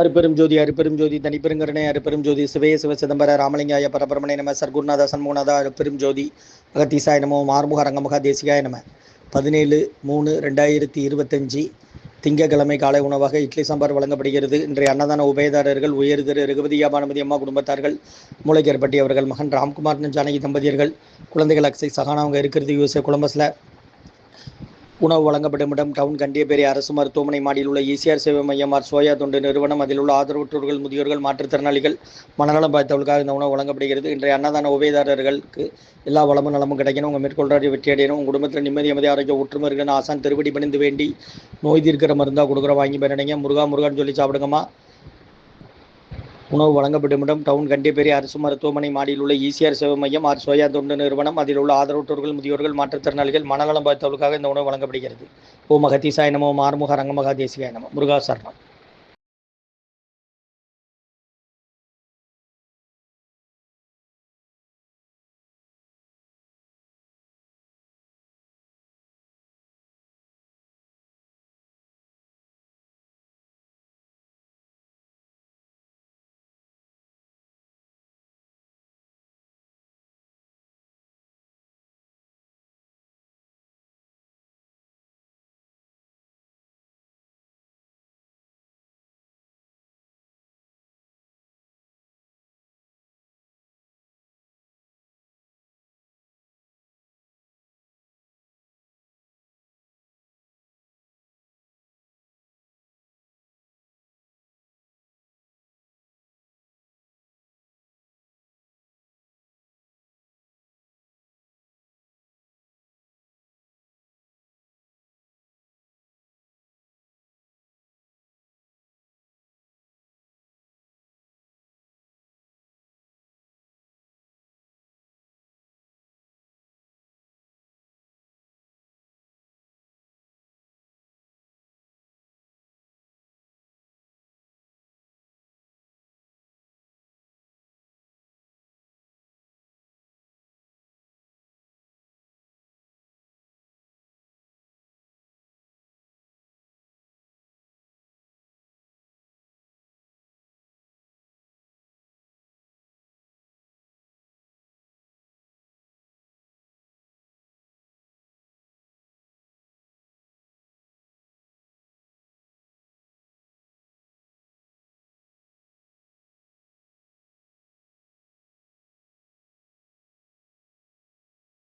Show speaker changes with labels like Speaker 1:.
Speaker 1: அருப்பெரும் ஜோதி அருப்பெரும் ஜோதி தனிப்பெருங்கருணை அருப்பெரும் ஜோதி சிவே சிவ சிதம்பர ராமலிங்காய பரபரமணை நம சர்க்குருநாத சண்முகநாதா அருப்பெரும் ஜோதி அகத்தீசாய நமோ மார்முக ரங்கமுக தேசிகாய நம. பதினேழு மூணு ரெண்டாயிரத்தி இருபத்தஞ்சி திங்கக்கிழமை காலை உணவாக இட்லி சாம்பார் வழங்கப்படுகிறது. இன்றைய அன்னதான உபயதாரர்கள் உயர் திரு ரகுபதியா பானுமதி அம்மா குடும்பத்தார்கள் மூளைக்கேற்பட்டி அவர்கள் மகன் ராம்குமார் ஜானகி தம்பதியர்கள் குழந்தைகள் அக்ஸை சகானா அவங்க இருக்கிறது யூஎஸ்ஏ கொலம்பஸில். உணவு வழங்கப்படும் இடம் டவுன் கண்டியபேரி அரசு மருத்துவமனை மாடியில் உள்ள இசிஆர் சேவை மையம் ஆர் சோயா தொண்டு நிறுவனம். அதில் உள்ள ஆதரவற்றோர்கள் முதியோர்கள் மாற்றுத்திறனாளிகள் மனநலம் பார்த்தவர்களுக்காக இந்த உணவு வழங்கப்படுகிறது. இன்றைய அன்னதான உபயதாரர்களுக்கு எல்லா வளமும் நலமும் கிடைக்கணும். உங்கள் மேற்கொள்றாடி வெற்றி அடையணும். உங்கள் குடும்பத்தில் நிம்மதி அமைதி ஆரோக்கிய ஒற்றுமை ஆசான் திருவடி பணிந்து வேண்டி நோய் தீர்க்கிற மருந்தாக கொடுக்குற வாங்கி பயனடைங்க முருகா முருகான்னு சொல்லி சாப்பிடுங்கம்மா. உணவு வழங்கப்படும் இடம் டவுன் கண்டிப்பேரி அரசு மருத்துவமனை மாடியில் உள்ள இசிஆர் சேவை மையம் ஆர் சோயா தொண்டு நிறுவனம். அதில் உள்ள ஆதரவற்றோர்கள் முதியோர்கள் மாற்றுத்திறனாளிகள் மனநலம் பாதித்தவர்களுக்காக இந்த உணவு வழங்கப்படுகிறது. ஓ மகதீசாய நமோ மார்முக ரங்கமகா தேசிகாய நமோ. முருகா சரணம்.